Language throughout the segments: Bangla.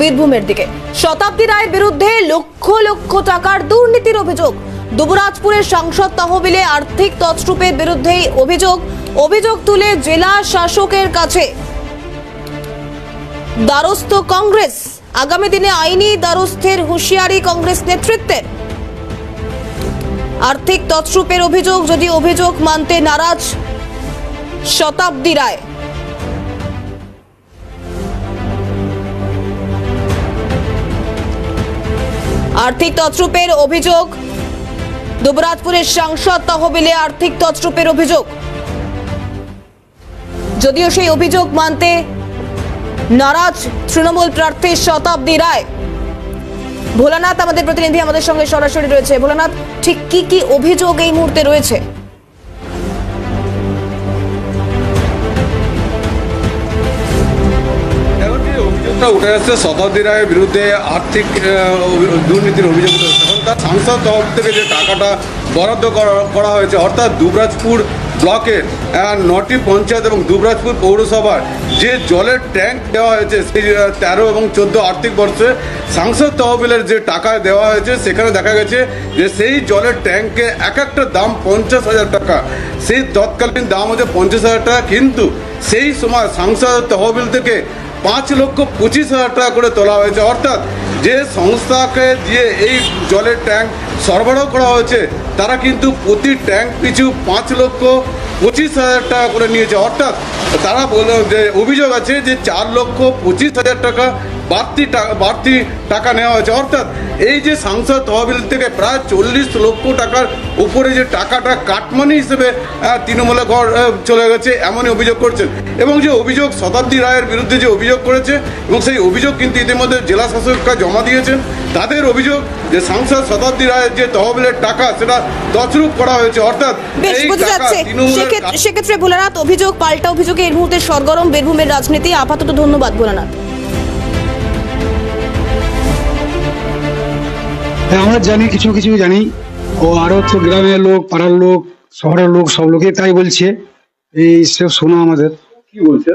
বীরভূমের দিকে। শতাব্দী রায়ের বিরুদ্ধে লক্ষ লক্ষ টাকার দুর্নীতির অভিযোগ। দুবরাজপুরের সাংসদ তহবিলে আর্থিক তছরূপের বিরুদ্ধেই অভিযোগ। অভিযোগ তুলে জেলা শাসকের কাছে। দ্বারস্থ কংগ্রেস। আগামী দিনে আইনি দ্বারস্থের হুঁশিয়ারি কংগ্রেস নেতৃত্বের আর্থিক তছরূপের অভিযোগ, যদি অভিযোগ মানতে নারাজ শতাব্দী রায়। আর্থিক তছরূপের অভিযোগ। দুবরাজপুরের সাংসদ তহবিলে আর্থিক তছরূপের অভিযোগ। যদিও সেই অভিযোগ মানতে নারাজ তৃণমূল প্রার্থী শতাব্দী রায়। ভোলানাথ, আমাদের প্রতিনিধি আমাদের সঙ্গে সরাসরি রয়েছে। ভোলানাথ, ঠিক কি কি অভিযোগ এই মুহূর্তে রয়েছে? উঠে আসছে। শতাব্দী রায়ের বিরুদ্ধে আর্থিক দুর্নীতির অভিযোগ তার সাংসদ তরফ থেকে যে টাকাটা বরাদ্দ করা- হয়েছে। অর্থাৎ দুবরাজপুর ব্লকের নটি পঞ্চায়েত এবং দুবরাজপুর পৌরসভার যে জলের ট্যাঙ্ক দেওয়া হয়েছে, সেই তেরো এবং চোদ্দ আর্থিক বর্ষে সাংসদ তহবিলের যে টাকা দেওয়া হয়েছে, সেখানে দেখা গেছে যে সেই জলের ট্যাঙ্কে এক একটা দাম পঞ্চাশ হাজার টাকা। সেই তৎকালীন দাম হচ্ছে পঞ্চাশ হাজার টাকা, কিন্তু সেই সময় সাংসদ তহবিল থেকে পাঁচ লক্ষ পঁচিশ হাজার টাকা করে তোলা হয়েছে। অর্থাৎ যে সংস্থাকে দিয়ে এই জলের ট্যাঙ্ক সরবরাহ করা হয়েছে, তারা কিন্তু প্রতি ট্যাঙ্ক পিছু পাঁচ লক্ষ পঁচিশ হাজার টাকা করে নিয়েছে। অর্থাৎ তারা যে, অভিযোগ আছে যে চার লক্ষ পঁচিশ হাজার টাকা বাড়তি টাকা বাড়তি টাকা নেওয়া হয়েছে। অর্থাৎ এই যে সাংসদ তহবিল থেকে প্রায় চল্লিশ লক্ষ টাকার উপরে যে টাকাটা কাটমানি হিসেবে তৃণমূলে ঘর চলে গেছে এমনই অভিযোগ করছেন। এবং যে অভিযোগ শতাব্দী রায়ের বিরুদ্ধে যে অভিযোগ করেছে এবং সেই অভিযোগ কিন্তু ইতিমধ্যে জেলা শাসকরা জমা দিয়েছেন। তাদের অভিযোগ যে সাংসদ শতাব্দী রায়ের যে তহবিলের টাকা সেটা তছরূপ করা হয়েছে। অর্থাৎ সেক্ষেত্রে সেক্ষেত্রে ভোলানাথ অভিযোগ পাল্টা অভিযোগে এই মুহূর্তে সরগরম বীরভূমের রাজনীতি। আপাতত ধন্যবাদ ভোলানাথ। হ্যাঁ আমরা জানি কিছু কিছু জানি। ও আরও তো গ্রামের লোক পাড়ার লোক শহরের লোক সব লোকে তাই বলছে। এই সব শোনো আমাদের। কি বলছে?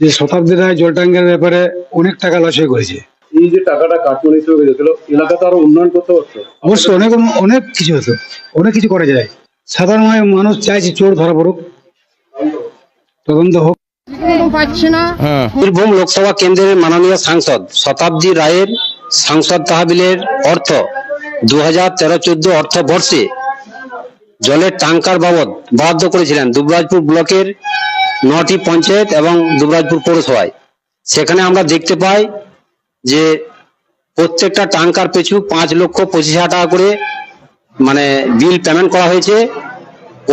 যে শতাব্দী রায় জল ট্যাঙ্কের ব্যাপারে অনেক টাকা লস হয়ে করেছে। এই যে টাকাটা কাটমানি হিসেবে গেছিল এলাকাতে আরও উন্নয়ন করতে পারতো অবশ্য অনেক অনেক কিছু হতো অনেক কিছু করা যায়। সাধারণ মানুষ চাইছে চোর ধরা পড়ুক। তদন্ত হোক। বীরভূম লোকসভা কেন্দ্রের মাননীয় সাংসদ শতাব্দী রায়ের সাংসদ তহবিলের অর্থ দু হাজার তেরো চোদ্দ অর্থ বর্ষে জলের ট্যাঙ্কার বাবদ বরাদ্দ করেছিলেন দুবরাজপুর ব্লকের নটি পঞ্চায়েত এবং দুবরাজপুর পৌরসভায়। সেখানে আমরা দেখতে পাই যে প্রত্যেকটা ট্যাঙ্কার পিছু পাঁচ লক্ষ পঁচিশ হাজার টাকা করে মানে বিল পেমেন্ট করা হয়েছে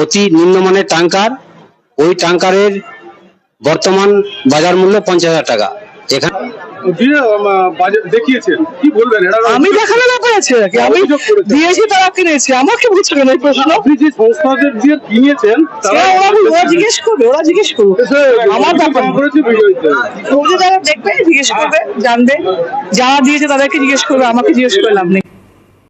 অতি নিম্নমানের ট্যাঙ্কার। ওই ট্যাঙ্কারের বর্তমান বাজার মূল্য পঞ্চাশ হাজার টাকা। এখানে দেখিয়েছেন। কি বলবেন? আমি দেখানো ব্যাপার আছে নাকি আমি দিয়েছি তারা কিনেছে। আমাকে বুঝছে না এই প্রশ্ন। আপনি যে সংস্থাদের দিয়ে কিনেছেন সে ওরা জিজ্ঞেস করবে ওরা জিজ্ঞেস করবে। আমার ব্যাপার। করেছে যারা দেখবে জিজ্ঞেস করবে জানবে। যারা দিয়েছে তাদেরকে জিজ্ঞেস করবে। আমাকে জিজ্ঞেস করলাম নেই।